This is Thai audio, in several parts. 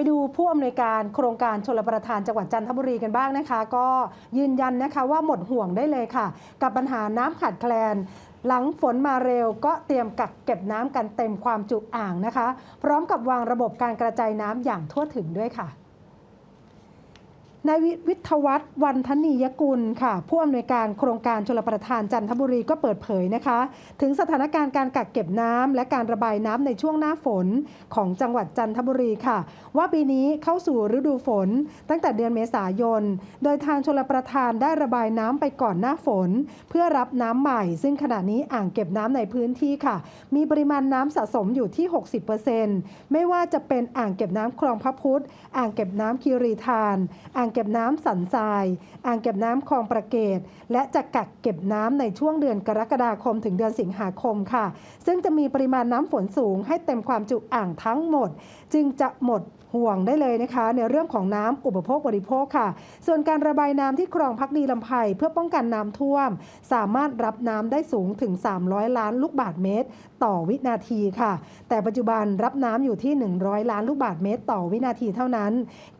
ไปดูผู้อำนวยการโครงการชลประทานจังหวัดจันทบุรีกันบ้างนะคะ ก็ยืนยันนะคะว่าหมดห่วงได้เลยค่ะ กับปัญหาน้ำขาดแคลนหลังฝนมาเร็วก็เตรียมกักเก็บน้ำกันเต็มความจุอ่างนะคะ พร้อมกับวางระบบการกระจายน้ำอย่างทั่วถึงด้วยค่ะ นายวิทยวัฒน์วันธนียกุลค่ะ ผู้อำนวยการโครงการชลประทานจันทบุรีก็เปิดเผยนะคะ ถึงสถานการณ์การกักเก็บน้ำและการระบายน้ำในช่วงหน้าฝนของจังหวัดจันทบุรีค่ะ ว่าปีนี้เข้าสู่ฤดูฝน ตั้งแต่เดือนเมษายน โดยทางชลประทานได้ระบายน้ำไปก่อนหน้าฝน เพื่อรับน้ำใหม่ ซึ่งขณะนี้อ่างเก็บน้ำในพื้นที่ค่ะ มีปริมาณน้ำสะสมอยู่ที่ 60%ไม่ว่าจะเป็นอ่างเก็บน้ำคลองพระพุธอ่างเก็บน้ำคีรีทานอ่างเก็บน้ำสันทราย อ่างเก็บน้ำคลองประเกต และจะกักเก็บน้ำในช่วงเดือนกรกฎาคมถึงเดือนสิงหาคมค่ะ ซึ่งจะมีปริมาณน้ำฝนสูงให้เต็มความจุอ่างทั้งหมด จึงจะหมดห่วงได้เลยนะคะ ในเรื่องของน้ำอุปโภคบริโภคค่ะ ส่วนการระบายน้ำที่คลองพักดีลำไพเพื่อป้องกันน้ำท่วม สามารถรับน้ำได้สูงถึง 300 ล้านลูกบาศก์เมตร ต่อวินาทีค่ะ แต่ปัจจุบันรับน้ำอยู่ที่ 100 ล้านลูกบาศก์เมตร ต่อวินาทีเท่านั้น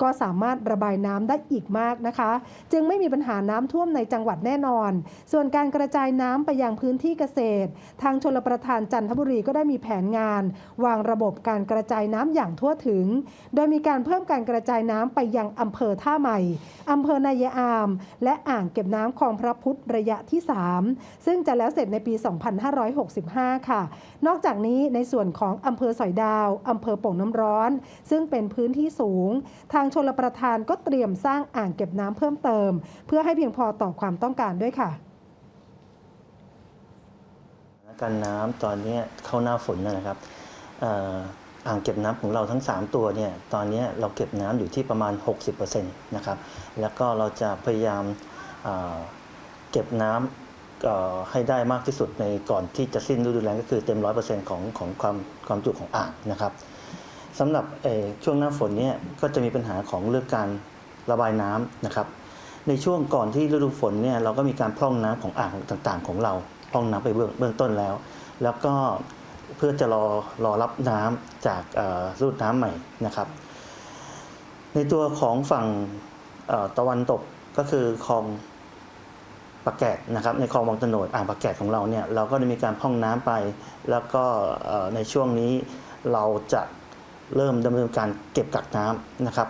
ก็สามารถระบายน้ำได้อีกมากนะคะ จึงไม่มีปัญหาน้ำท่วมในจังหวัดแน่นอน ส่วนการกระจายน้ำไปยังพื้นที่เกษตร ทางชลประทานจันทบุรีก็ได้มีแผนงาน วางระบบการกระจายน้ำอย่างทั่วถึง โดยมีการเพิ่มการกระจายน้ำไปยังอำเภอท่าใหม่อำเภอนายอาม และอ่างเก็บน้ำคลองพระพุทธระยะที่ 3 ซึ่งจะแล้วเสร็จในปี 2565 ค่ะ นอกจากนี้ในส่วนของอำเภอสอยดาวอำเภอโป่งน้ำร้อน ซึ่งเป็นพื้นที่สูง ทางชลประทานก็เตรียมสร้างางอ่างเก็บน้ำเพิ่มเติม เพื่อให้เพียงพอต่อความต้องการด้วยค่ะสถานการณ์น้ำตอนนี้เข้าหน้าฝนนะครับอ่ออ่างเก็บน้ำของเราทั้ง 3 ตัวเนี่ยตอนนี้เราเก็บน้ำอยู่ที่ประมาณ 60%นะครับแล้วก็เราจะพยายามเเก็บน้ำให้ได้มากที่สุดในก่อนที่จะสิ้นฤดูแล้งก็คือเต็ม 100%ของของความความจุของอ่างนะครับสำหรับช่วงหน้าฝนเนี่ยก็จะมีปัญหาของเรื่องการ ระบายน้ำนะครับ ในช่วงก่อนที่ฤดูฝนเนี่ยเราก็มีการพร่องน้ำของอ่างต่างๆ ของเราพร่องน้ำไปเบื้องต้นแล้ว แล้วก็เพื่อจะรอรอรับน้ำจากรูดน้ำใหม่นะครับ ในตัวของฝั่งตะวันตกก็คือคลองปากแกดนะครับในคลองวังตะโนดอ่างปากแกดของเราเนี่ยเราก็ได้มีการพร่องน้ำไป แล้วก็ในช่วงนี้เราจะเริ่มดำเนินการเก็บกักน้ำนะครับ